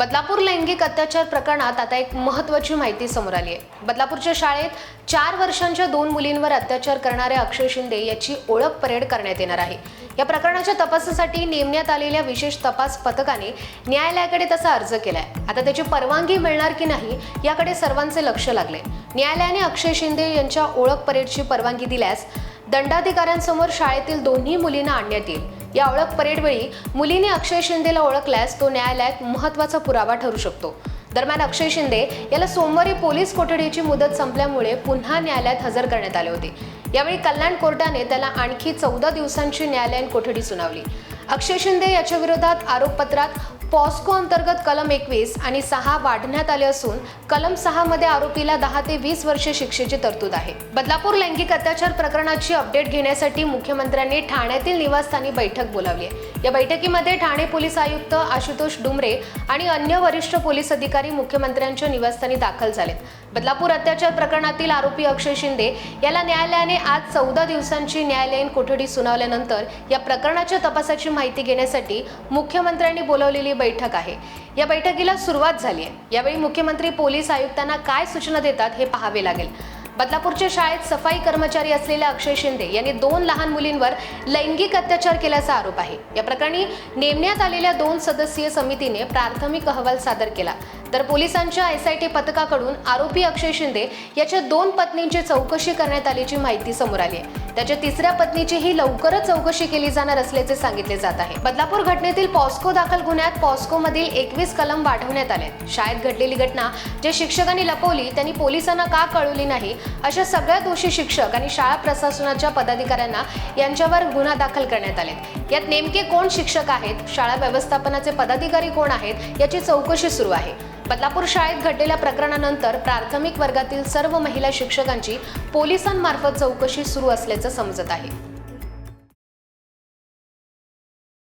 बदलापूर लैंगिक अत्याचार प्रकरणात आता एक महत्त्वाची माहिती समोर आली आहे. बदलापूरच्या शाळेत चार वर्षांच्या दोन मुलींवर अत्याचार करणाऱ्या अक्षय शिंदे याची ओळख परेड करण्यात येणार आहे. या प्रकरणाच्या तपासासाठी नेमण्यात आलेल्या विशेष तपास पथकाने न्यायालयाकडे तसा अर्ज केलाय. आता त्याची परवानगी मिळणार की नाही याकडे सर्वांचे लक्ष लागले. न्यायालयाने अक्षय शिंदे यांच्या ओळख परेडची परवानगी दिल्यास दंडाधिकाऱ्यांसमोर शाळेतील दोन्ही मुलींना आणण्यात येईल. या ओळख परेडवेळी मुलीने अक्षय शिंदेला ओळखल्यास तो न्यायालयात महत्त्वाचा पुरावा ठरू शकतो. दरम्यान अक्षय शिंदे याला सोमवारी पोलीस कोठडीची मुदत संपल्यामुळे पुन्हा न्यायालयात हजर करण्यात आले होते. यावेळी कल्याण कोर्टाने त्याला आणखी चौदा दिवसांची न्यायालयीन कोठडी सुनावली. अक्षय शिंदे याच्या विरोधात आरोपपत्रात पॉस्को अंतर्गत कलम एकवीस आणि सहा वाढण्यात आले असून कलम सहा मध्ये आरोपीला दहा ते वीस वर्षे शिक्षेची तरतूद आहे. बदलापूर लैंगिक अत्याचार प्रकरणाची अपडेट घेण्यासाठी मुख्यमंत्र्यांनी ठाण्यातील निवासस्थानी बैठक बोलावली आहे. या बैठकीमध्ये ठाणे पोलीस आयुक्त आशुतोष डुमरे आणि अन्य वरिष्ठ पोलीस अधिकारी मुख्यमंत्र्यांच्या निवासस्थानी दाखल झालेत. बदलापूर अत्याचार प्रकरणातील आरोपी अक्षय शिंदे याला न्यायालयाने आज चौदा दिवसांची न्यायालयीन कोठडी सुनावल्यानंतर या प्रकरणाच्या तपासाची माहिती घेण्यासाठी मुख्यमंत्र्यांनी बोलावलेली बैठक आहे. या बैठकीला सुरुवात झाली आहे. यावेळी मुख्यमंत्री पोलीस आयुक्तांना काय सूचना देतात हे पाहावे लागेल. बदलापूरच्या शाळेत सफाई कर्मचारी असलेल्या अक्षय शिंदे यांनी दोन लहान मुलींवर लैंगिक अत्याचार केल्याचा आरोप आहे. या प्रकरणी नेमण्यात आलेल्या दोन सदस्यीय समितीने प्राथमिक अहवाल सादर केला. तर पोलिसांच्या एस आय टी पथकाकडून आरोपी अक्षय शिंदे याच्या दोन पत्नींची चौकशी करण्यात आल्याची माहिती समोर आली आहे. त्याच्या तिसऱ्या पत्नीचीही लवकरच चौकशी केली जाणार असल्याचे सांगितले जात आहे. बदलापूर घटनेतील पॉस्को दाखल गुन्ह्यात पॉस्को मधील एकवीस कलम वाढवण्यात आले. शाळेत घडलेली घटना जे शिक्षकांनी लपवली त्यांनी पोलिसांना का कळवली नाही अशा सगळ्या दोषी शिक्षक आणि शाळा प्रशासनाच्या पदाधिकाऱ्यांना यांच्यावर गुन्हा दाखल करण्यात आले. यात नेमके कोण शिक्षक आहेत शाळा व्यवस्थापनाचे पदाधिकारी कोण आहेत याची चौकशी सुरू आहे. बदलापूर शाळेत घडलेल्या प्रकरणानंतर प्राथमिक वर्गातील सर्व महिला शिक्षकांची पोलिसांमार्फत चौकशी सुरू असल्याचं समजत आहे.